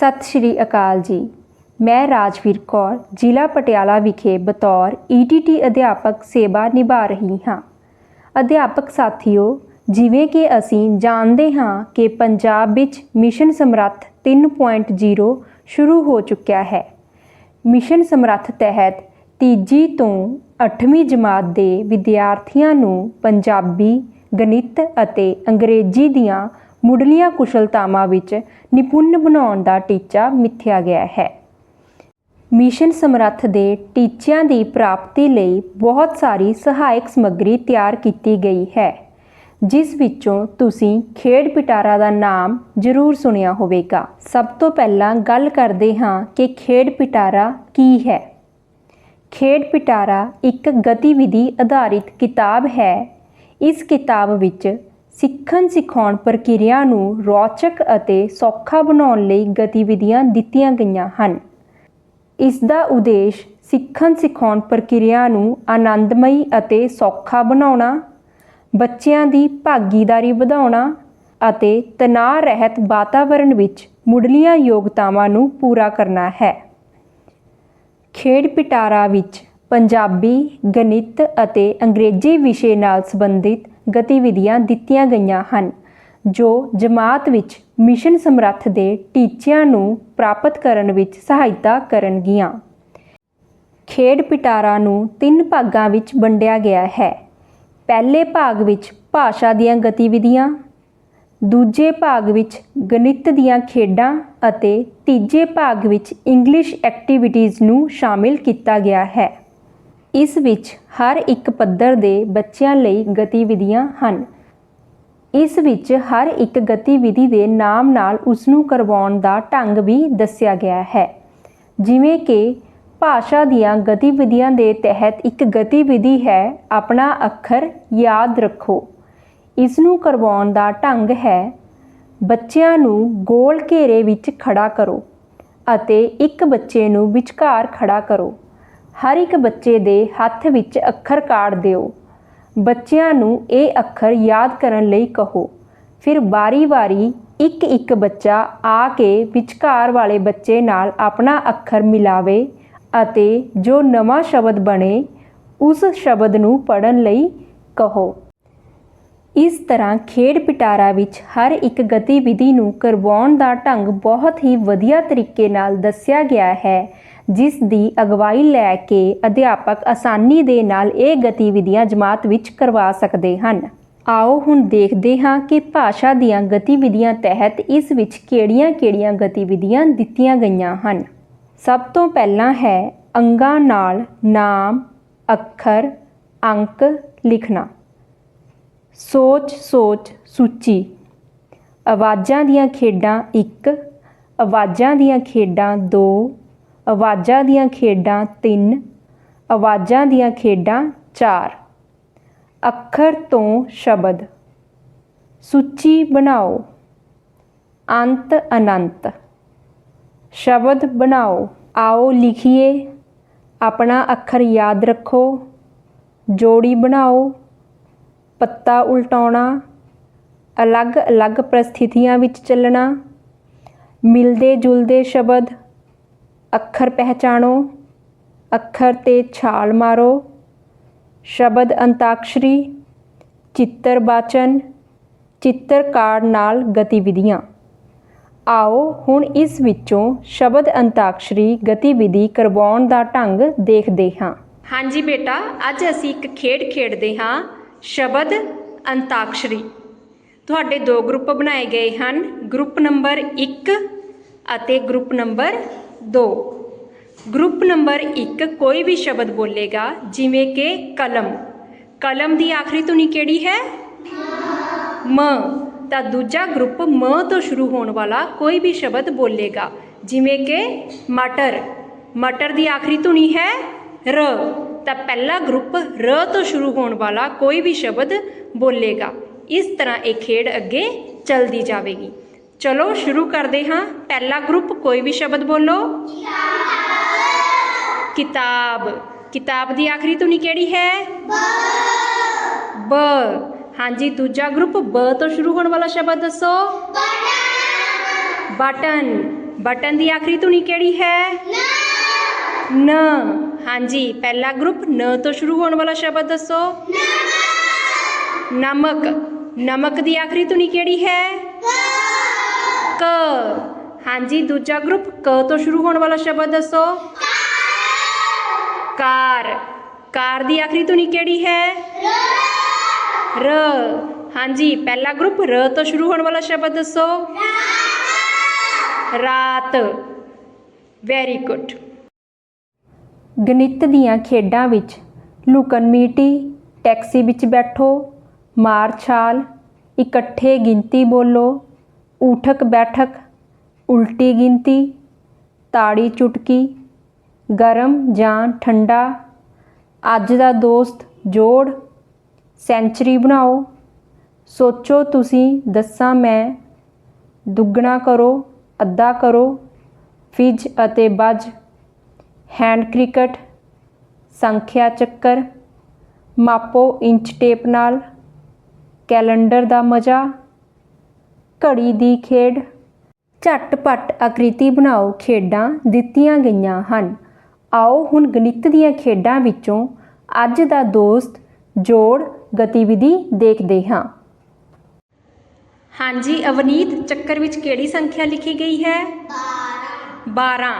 ਸਤਿ ਸ਼੍ਰੀ ਅਕਾਲ ਜੀ। ਮੈਂ ਰਾਜਵੀਰ ਕੌਰ, ਜ਼ਿਲ੍ਹਾ ਪਟਿਆਲਾ ਵਿਖੇ ਬਤੌਰ ਈਟੀਟੀ ਅਧਿਆਪਕ ਸੇਵਾ ਨਿਭਾ ਰਹੀ ਹਾਂ। ਅਧਿਆਪਕ ਸਾਥੀਓ, ਜਿਵੇਂ ਕਿ ਅਸੀਂ ਜਾਣਦੇ ਹਾਂ ਕਿ ਪੰਜਾਬ ਵਿੱਚ ਮਿਸ਼ਨ ਸਮਰੱਥ 3.0 ਸ਼ੁਰੂ ਹੋ ਚੁੱਕਿਆ ਹੈ। ਮਿਸ਼ਨ ਸਮਰੱਥ ਤਹਿਤ ਤੀਜੀ ਤੋਂ 8ਵੀਂ ਜਮਾਤ ਦੇ ਵਿਦਿਆਰਥੀਆਂ ਨੂੰ ਪੰਜਾਬੀ, ਗਣਿਤ ਅਤੇ ਅੰਗਰੇਜ਼ੀ ਦੀਆਂ ਮੁੱਢਲੀਆਂ ਕੁਸ਼ਲਤਾਵਾਂ ਵਿੱਚ ਨਿਪੁੰਨ ਬਣਾਉਣ ਦਾ ਟੀਚਾ ਮਿੱਥਿਆ ਗਿਆ ਹੈ। ਮਿਸ਼ਨ ਸਮਰੱਥ ਦੇ ਟੀਚਿਆਂ ਦੀ ਪ੍ਰਾਪਤੀ ਲਈ ਬਹੁਤ ਸਾਰੀ ਸਹਾਇਕ ਸਮੱਗਰੀ ਤਿਆਰ ਕੀਤੀ ਗਈ ਹੈ, ਜਿਸ ਵਿੱਚੋਂ ਤੁਸੀਂ ਖੇਡ ਪਿਟਾਰਾ ਦਾ ਨਾਮ ਜ਼ਰੂਰ ਸੁਣਿਆ ਹੋਵੇਗਾ। ਸਭ ਤੋਂ ਪਹਿਲਾਂ ਗੱਲ ਕਰਦੇ ਹਾਂ ਕਿ ਖੇਡ ਪਿਟਾਰਾ ਕੀ ਹੈ। ਖੇਡ ਪਿਟਾਰਾ ਇੱਕ ਗਤੀਵਿਧੀ ਆਧਾਰਿਤ ਕਿਤਾਬ ਹੈ। ਇਸ ਕਿਤਾਬ ਵਿੱਚ ਸਿੱਖਣ ਸਿਖਾਉਣ ਪ੍ਰਕਿਰਿਆ ਨੂੰ ਰੌਚਕ ਅਤੇ ਸੌਖਾ ਬਣਾਉਣ ਲਈ ਗਤੀਵਿਧੀਆਂ ਦਿੱਤੀਆਂ ਗਈਆਂ ਹਨ। ਇਸ ਦਾ ਉਦੇਸ਼ ਸਿੱਖਣ ਸਿਖਾਉਣ ਪ੍ਰਕਿਰਿਆ ਨੂੰ ਆਨੰਦਮਈ ਅਤੇ ਸੌਖਾ ਬਣਾਉਣਾ, ਬੱਚਿਆਂ ਦੀ ਭਾਗੀਦਾਰੀ ਵਧਾਉਣਾ ਅਤੇ ਤਣਾਅ ਰਹਿਤ ਵਾਤਾਵਰਣ ਵਿੱਚ ਮੁੱਢਲੀਆਂ ਯੋਗਤਾਵਾਂ ਨੂੰ ਪੂਰਾ ਕਰਨਾ ਹੈ। ਖੇਡ ਪਿਟਾਰਾ ਵਿੱਚ ਪੰਜਾਬੀ, ਗਣਿਤ ਅਤੇ ਅੰਗਰੇਜ਼ੀ ਵਿਸ਼ੇ ਨਾਲ ਸੰਬੰਧਿਤ ਗਤੀਵਿਧੀਆਂ ਦਿੱਤੀਆਂ ਗਈਆਂ ਹਨ, ਜੋ ਜਮਾਤ ਵਿੱਚ ਮਿਸ਼ਨ ਸਮਰੱਥ ਦੇ ਟੀਚਿਆਂ ਨੂੰ ਪ੍ਰਾਪਤ ਕਰਨ ਵਿੱਚ ਸਹਾਇਤਾ ਕਰਨਗੀਆਂ। ਖੇਡ ਪਿਟਾਰਾ ਨੂੰ ਤਿੰਨ ਭਾਗਾਂ ਵਿੱਚ ਵੰਡਿਆ ਗਿਆ ਹੈ। ਪਹਿਲੇ ਭਾਗ ਵਿੱਚ ਭਾਸ਼ਾ ਦੀਆਂ ਗਤੀਵਿਧੀਆਂ, ਦੂਜੇ ਭਾਗ ਵਿੱਚ ਗਣਿਤ ਦੀਆਂ ਖੇਡਾਂ ਅਤੇ ਤੀਜੇ ਭਾਗ ਵਿੱਚ ਇੰਗਲਿਸ਼ ਐਕਟੀਵਿਟੀਜ਼ ਨੂੰ ਸ਼ਾਮਿਲ ਕੀਤਾ ਗਿਆ ਹੈ। ਇਸ ਵਿੱਚ ਹਰ ਇੱਕ ਪੱਧਰ ਦੇ ਬੱਚਿਆਂ ਲਈ ਗਤੀਵਿਧੀਆਂ ਹਨ। ਇਸ ਵਿੱਚ ਹਰ ਇੱਕ ਗਤੀਵਿਧੀ ਦੇ ਨਾਮ ਨਾਲ ਉਸ ਨੂੰ ਕਰਵਾਉਣ ਦਾ ਢੰਗ ਵੀ ਦੱਸਿਆ ਗਿਆ ਹੈ। ਜਿਵੇਂ ਕਿ ਭਾਸ਼ਾ ਦੀਆਂ ਗਤੀਵਿਧੀਆਂ ਦੇ ਤਹਿਤ ਇੱਕ ਗਤੀਵਿਧੀ ਹੈ, ਆਪਣਾ ਅੱਖਰ ਯਾਦ ਰੱਖੋ। ਇਸ ਨੂੰ ਕਰਵਾਉਣ ਦਾ ਢੰਗ ਹੈ, ਬੱਚਿਆਂ ਨੂੰ ਗੋਲ ਘੇਰੇ ਵਿੱਚ ਖੜਾ ਕਰੋ ਅਤੇ ਇੱਕ ਬੱਚੇ ਨੂੰ ਵਿਚਕਾਰ ਖੜਾ ਕਰੋ। ਹਰ ਇੱਕ ਬੱਚੇ ਦੇ ਹੱਥ ਵਿੱਚ ਅੱਖਰ ਕਾੜ ਦਿਓ। ਬੱਚਿਆਂ ਨੂੰ ਇਹ ਅੱਖਰ ਯਾਦ ਕਰਨ ਲਈ ਕਹੋ। ਫਿਰ ਵਾਰੀ-ਵਾਰੀ ਇੱਕ ਇੱਕ ਬੱਚਾ ਆ ਕੇ ਵਿਚਕਾਰ ਵਾਲੇ ਬੱਚੇ ਨਾਲ ਆਪਣਾ ਅੱਖਰ ਮਿਲਾਵੇ ਅਤੇ ਜੋ ਨਵਾਂ ਸ਼ਬਦ ਬਣੇ, ਉਸ ਸ਼ਬਦ ਨੂੰ ਪੜਨ ਲਈ ਕਹੋ। ਇਸ ਤਰ੍ਹਾਂ ਖੇਡ ਪਿਟਾਰਾ ਵਿੱਚ ਹਰ ਇੱਕ ਗਤੀਵਿਧੀ ਨੂੰ ਕਰਵਾਉਣ ਦਾ ਢੰਗ ਬਹੁਤ ਹੀ ਵਧੀਆ ਤਰੀਕੇ ਨਾਲ ਦੱਸਿਆ ਗਿਆ ਹੈ। ਜਿਸ ਦੀ ਅਗਵਾਈ ਲੈ ਕੇ ਅਧਿਆਪਕ ਆਸਾਨੀ ਦੇ ਨਾਲ ਇਹ ਗਤੀਵਿਧੀਆਂ ਜਮਾਤ ਵਿੱਚ ਕਰਵਾ ਸਕਦੇ ਹਨ। ਆਓ ਹੁਣ ਦੇਖਦੇ ਹਾਂ ਕਿ ਭਾਸ਼ਾ ਦੀਆਂ ਗਤੀਵਿਧੀਆਂ ਤਹਿਤ ਇਸ ਵਿੱਚ ਕਿਹੜੀਆਂ-ਕਿਹੜੀਆਂ ਗਤੀਵਿਧੀਆਂ ਦਿੱਤੀਆਂ ਗਈਆਂ ਹਨ। ਸਭ ਤੋਂ ਪਹਿਲਾਂ ਹੈ ਅੰਗਾਂ ਨਾਲ ਨਾਮ, ਅੱਖਰ, ਅੰਕ ਲਿਖਣਾ। ਸੋਚ ਸੋਚ, ਸੂਚੀ। ਆਵਾਜ਼ਾਂ ਦੀਆਂ ਖੇਡਾਂ 1 ਆਵਾਜ਼ਾਂ ਦੀਆਂ ਖੇਡਾਂ 2 ਆਵਾਜ਼ਾਂ ਦੀਆਂ ਖੇਡਾਂ 3 ਆਵਾਜ਼ਾਂ ਦੀਆਂ ਖੇਡਾਂ 4 ਅੱਖਰ ਤੋਂ ਸ਼ਬਦ। ਸੂਚੀ ਬਣਾਓ। ਅੰਤ ਅਨੰਤ। ਸ਼ਬਦ ਬਣਾਓ। ਆਓ ਲਿਖੀਏ। ਆਪਣਾ ਅੱਖਰ ਯਾਦ ਰੱਖੋ। ਜੋੜੀ ਬਣਾਓ। ਪੱਤਾ ਉਲਟਾਉਣਾ। ਅਲੱਗ-ਅਲੱਗ ਪ੍ਰਸਥਿਤੀਆਂ ਵਿੱਚ ਚੱਲਣਾ। ਮਿਲਦੇ ਜੁਲਦੇ ਸ਼ਬਦ। ਅੱਖਰ ਪਹਿਚਾਣੋ, ਅੱਖਰ ਤੇ ਛਾਲ ਮਾਰੋ, ਸ਼ਬਦ ਅੰਤਾਕਸ਼ਰੀ, ਚਿੱਤਰ ਬਾਚਨ ਚਿੱਤਰਕਾਰ ਨਾਲ ਗਤੀਵਿਧੀਆਂ। ਆਓ ਹੁਣ ਇਸ ਵਿੱਚੋਂ ਸ਼ਬਦ ਅੰਤਾਕਸ਼ਰੀ ਗਤੀਵਿਧੀ ਕਰਵਾਉਣ ਦਾ ਢੰਗ ਦੇਖਦੇ ਹਾਂ। ਹਾਂਜੀ ਬੇਟਾ, ਅੱਜ ਅਸੀਂ ਇੱਕ ਖੇਡ ਖੇਡਦੇ ਹਾਂ, ਸ਼ਬਦ ਅੰਤਾਕਸ਼ਰੀ। ਤੁਹਾਡੇ ਦੋ ਗਰੁੱਪ ਬਣਾਏ ਗਏ ਹਨ, ਗਰੁੱਪ ਨੰਬਰ 1 ਅਤੇ ਗਰੁੱਪ ਨੰਬਰ 2 ਗਰੁੱਪ ਨੰਬਰ 1 ਕੋਈ ਵੀ ਸ਼ਬਦ ਬੋਲੇਗਾ ਜਿਵੇਂ ਕਿ ਕਲਮ ਕਲਮ ਦੀ ਆਖਰੀ ਧੁਨੀ ਕਿਹੜੀ ਹੈ ਮ ਤਾਂ ਦੂਜਾ ਗਰੁੱਪ ਮ ਤੋਂ ਸ਼ੁਰੂ ਹੋਣ ਵਾਲਾ ਕੋਈ ਵੀ ਸ਼ਬਦ ਬੋਲੇਗਾ ਜਿਵੇਂ ਕਿ ਮਟਰ ਮਟਰ ਦੀ ਆਖਰੀ ਧੁਨੀ ਹੈ ਰ ਤਾਂ ਪਹਿਲਾ ਗਰੁੱਪ ਰ ਤੋਂ ਸ਼ੁਰੂ ਹੋਣ ਵਾਲਾ ਕੋਈ ਵੀ ਸ਼ਬਦ ਬੋਲੇਗਾ ਇਸ ਤਰ੍ਹਾਂ ਇਹ ਖੇਡ ਅੱਗੇ ਚੱਲਦੀ ਜਾਵੇਗੀ ਚਲੋ ਸ਼ੁਰੂ ਕਰਦੇ ਹਾਂ ਪਹਿਲਾ ਗਰੁੱਪ ਕੋਈ ਵੀ ਸ਼ਬਦ ਬੋਲੋ ਕਿਤਾਬ ਕਿਤਾਬ ਦੀ ਆਖਰੀ ਧੁਨੀ ਕਿਹੜੀ ਹੈ ਬ ਹਾਂਜੀ ਦੂਜਾ ਗਰੁੱਪ ਬ ਤੋਂ ਸ਼ੁਰੂ ਹੋਣ ਵਾਲਾ ਸ਼ਬਦ ਦੱਸੋ ਬਟਨ ਬਟਨ ਦੀ ਆਖਰੀ ਧੁਨੀ ਕਿਹੜੀ ਹੈ ਨ ਹਾਂਜੀ ਪਹਿਲਾ ਗਰੁੱਪ ਨ ਤੋਂ ਸ਼ੁਰੂ ਹੋਣ ਵਾਲਾ ਸ਼ਬਦ ਦੱਸੋ ਨਮਕ ਨਮਕ ਦੀ ਆਖਰੀ ਧੁਨੀ ਕਿਹੜੀ ਹੈ ਕ। ਹਾਂਜੀ, ਦੂਜਾ ਗਰੁੱਪ ਕ ਤੋਂ ਸ਼ੁਰੂ ਹੋਣ ਵਾਲਾ ਸ਼ਬਦ ਦੱਸੋ। ਕਾਰ। ਕਾਰ ਦੀ ਆਖਰੀ ਧੁਨੀ ਕਿਹੜੀ ਹੈ? ਰ। ਹਾਂਜੀ, ਪਹਿਲਾ ਗਰੁੱਪ ਰ ਤੋਂ ਸ਼ੁਰੂ ਹੋਣ ਵਾਲਾ ਸ਼ਬਦ ਦੱਸੋ। ਰਾਤ। ਵੈਰੀ ਗੁੱਡ ਗਣਿਤ ਦੀਆਂ ਖੇਡਾਂ ਵਿੱਚ ਲੁਕਣ ਮੀਟੀ, ਟੈਕਸੀ ਵਿੱਚ ਬੈਠੋ, ਮਾਰ ਛਾਲ, ਇਕੱਠੇ ਗਿਣਤੀ ਬੋਲੋ। ਊਠਕ ਬੈਠਕ, ਉਲਟੀ ਗਿਣਤੀ, ਤਾੜੀ ਚੁਟਕੀ, ਗਰਮ ਜਾਂ ਠੰਡਾ, ਅੱਜ ਦਾ ਦੋਸਤ ਜੋੜ, ਸੈਂਚਰੀ ਬਣਾਓ, ਸੋਚੋ ਤੁਸੀਂ, ਦੱਸਾਂ ਮੈਂ, ਦੁੱਗਣਾ ਕਰੋ, ਅੱਧਾ ਕਰੋ, ਫਿਜ ਅਤੇ ਬੱਜ, ਹੈਂਡ ਕ੍ਰਿਕਟ, ਸੰਖਿਆ ਚੱਕਰ, ਮਾਪੋ ਇੰਚ ਟੇਪ ਨਾਲ, ਕੈਲੰਡਰ ਦਾ ਮਜ਼ਾ ਘੜੀ ਦੀ ਖੇਡ। ਝਟਪਟ ਆਕ੍ਰਿਤੀ ਬਣਾਓ। ਖੇਡਾਂ ਦਿੱਤੀਆਂ ਗਈਆਂ ਹਨ। ਆਓ ਹੁਣ ਗਣਿਤ ਦੀਆਂ ਖੇਡਾਂ ਵਿੱਚੋਂ ਅੱਜ ਦਾ ਦੋਸਤ ਜੋੜ ਗਤੀਵਿਧੀ ਦੇਖਦੇ ਹਾਂ। ਹਾਂਜੀ ਅਵਨੀਤ ਚੱਕਰ ਵਿੱਚ ਕਿਹੜੀ ਸੰਖਿਆ ਲਿਖੀ ਗਈ ਹੈ? 12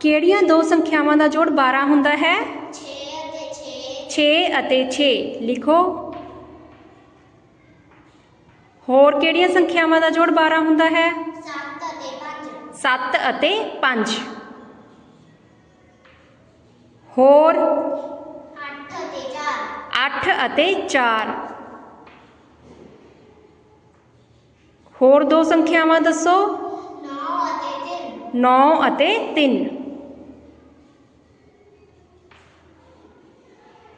ਕਿਹੜੀਆਂ ਦੋ ਸੰਖਿਆਵਾਂ ਦਾ ਜੋੜ 12 ਹੁੰਦਾ ਹੈ? 6 ਅਤੇ 6 ਲਿਖੋ। ਹੋਰ ਕਿਹੜੀਆਂ ਸੰਖਿਆਵਾਂ ਦਾ ਜੋੜ 12 ਹੁੰਦਾ ਹੈ? 7 ਅਤੇ 5 ਹੋਰ? 8 ਅਤੇ 4 ਹੋਰ ਦੋ ਸੰਖਿਆਵਾਂ ਦੱਸੋ। 9 ਅਤੇ 3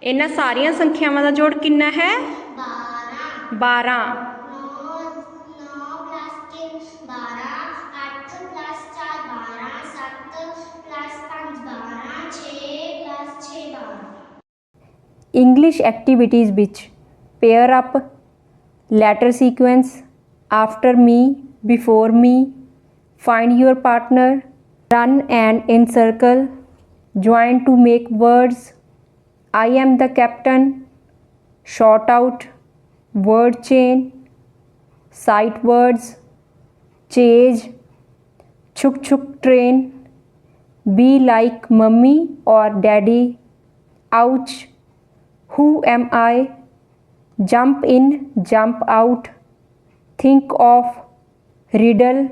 ਇਹਨਾਂ ਸਾਰੀਆਂ ਸੰਖਿਆਵਾਂ ਦਾ ਜੋੜ ਕਿੰਨਾ ਹੈ? 12 English activities which pair up, letter sequence, after me, before me, find your partner, run and in circle, join to make words, I am the captain, short out, word chain, sight words, chase, chuk chuk train, be like mummy or daddy, ouch who am i? Jump in, jump out. Think of riddle.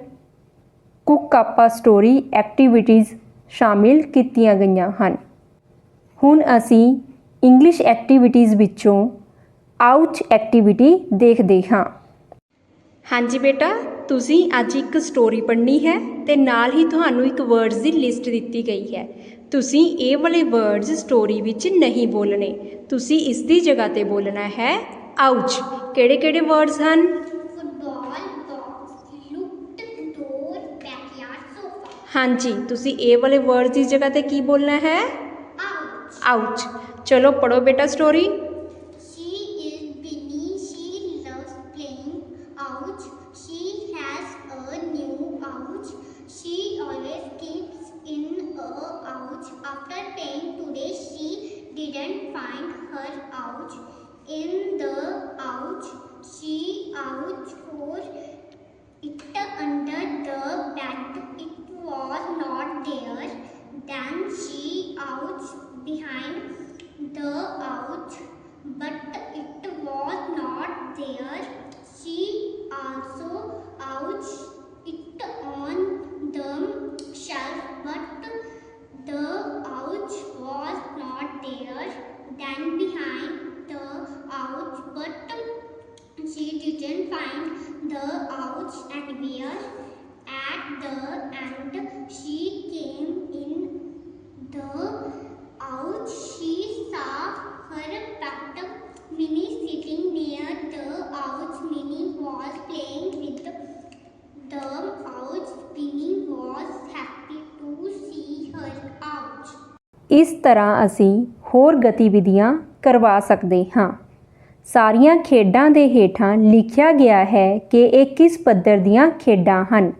ਕੁੱਕ ਆਪਾ story activities ਸ਼ਾਮਿਲ ਕੀਤੀਆਂ ਗਈਆਂ ਹਨ। ਹੁਣ ਅਸੀਂ English activities ਵਿੱਚੋਂ ਆਊਚ activity ਦੇਖਦੇ ਹਾਂ। ਹਾਂਜੀ ਬੇਟਾ, ਤੁਸੀਂ ਅੱਜ ਇੱਕ ਸਟੋਰੀ ਪੜ੍ਹਨੀ ਹੈ ਤੇ ਨਾਲ ਹੀ ਤੁਹਾਨੂੰ ਇੱਕ ਵਰਡਸ ਦੀ ਲਿਸਟ ਦਿੱਤੀ ਗਈ ਹੈ। ਤੁਸੀਂ ਇਹ ਵਾਲੇ ਵਰਡਸ ਸਟੋਰੀ ਵਿੱਚ ਨਹੀਂ ਬੋਲਣੇ। ਤੁਸੀਂ ਇਸ ਦੀ ਜਗ੍ਹਾ ਤੇ ਬੋਲਣਾ ਹੈ ਆਊਚ ਕਿਹੜੇ ਕਿਹੜੇ ਵਰਡਸ ਹਨ. ਹਾਂਜੀ ਤੁਸੀਂ ਇਹ ਵਾਲੇ ਵਰਡਸ ਦੀ ਜਗ੍ਹਾ ਤੇ ਕੀ ਬੋਲਣਾ ਹੈ. ਆਊਚ ਚਲੋ ਪੜੋ ਬੇਟਾ story her ouch. In the ouch, she ouch for it under the bed. It was not there. Then she ouched behind the ouch, but it was not there. She also ouched it on the shelf, but the ouch was not there. Then behind the ouch, but she didn't find the ouch anywhere. At the end, she came in the ouch. She saw her pet Minnie sitting near the ouch. Minnie was playing with the ouch. Minnie was happy to see her ouch. ਇਸ ਤਰ੍ਹਾਂ ਅਸੀਂ ਹੋਰ ਗਤੀਵਿਧੀਆਂ ਕਰਵਾ ਸਕਦੇ ਹਾਂ ਸਾਰੀਆਂ ਖੇਡਾਂ ਦੇ ਹੇਠਾਂ ਲਿਖਿਆ ਗਿਆ ਹੈ ਕਿ ਇਹ ਕਿਸ ਪੱਧਰ ਦੀਆਂ ਖੇਡਾਂ ਹਨ।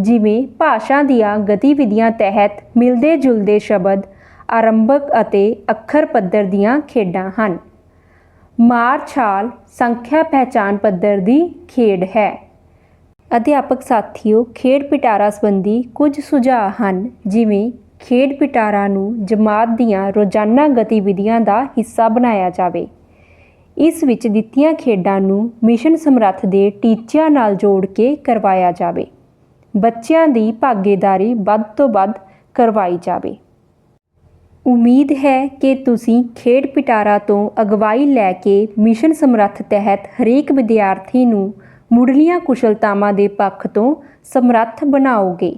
ਜਿਵੇਂ ਭਾਸ਼ਾ ਦੀਆਂ ਗਤੀਵਿਧੀਆਂ ਤਹਿਤ ਮਿਲਦੇ ਜੁਲਦੇ ਸ਼ਬਦ, ਆਰੰਭਕ ਅਤੇ ਅੱਖਰ ਪੱਧਰ ਦੀਆਂ ਖੇਡਾਂ ਹਨ। ਮਾਰ ਛਾਲ ਸੰਖਿਆ ਪਹਿਚਾਨ ਪੱਧਰ ਦੀ ਖੇਡ ਹੈ। ਅਧਿਆਪਕ ਸਾਥੀਓ, ਖੇਡ ਪਿਟਾਰਾ ਸੰਬੰਧੀ ਕੁਝ ਸੁਝਾਅ ਹਨ। ਜਿਵੇਂ ਖੇਡ ਪਿਟਾਰਾ ਨੂੰ ਜਮਾਤ ਦੀਆਂ ਰੋਜ਼ਾਨਾ ਗਤੀਵਿਧੀਆਂ ਦਾ ਹਿੱਸਾ ਬਣਾਇਆ ਜਾਵੇ। ਇਸ ਵਿੱਚ ਦਿੱਤੀਆਂ ਖੇਡਾਂ ਨੂੰ ਮਿਸ਼ਨ ਸਮਰੱਥ ਦੇ ਟੀਚਿਆਂ ਨਾਲ ਜੋੜ ਕੇ ਕਰਵਾਇਆ ਜਾਵੇ। ਬੱਚਿਆਂ ਦੀ ਭਾਗੀਦਾਰੀ ਵੱਧ ਤੋਂ ਵੱਧ ਕਰਵਾਈ ਜਾਵੇ। ਉਮੀਦ ਹੈ ਕਿ ਤੁਸੀਂ ਖੇਡ ਪਿਟਾਰਾ ਤੋਂ ਅਗਵਾਈ ਲੈ ਕੇ ਮਿਸ਼ਨ ਸਮਰੱਥ ਤਹਿਤ ਹਰੇਕ ਵਿਦਿਆਰਥੀ ਨੂੰ ਮੁੱਢਲੀਆਂ ਕੁਸ਼ਲਤਾਵਾਂ ਦੇ ਪੱਖ ਤੋਂ ਸਮਰੱਥ ਬਣਾਓਗੇ।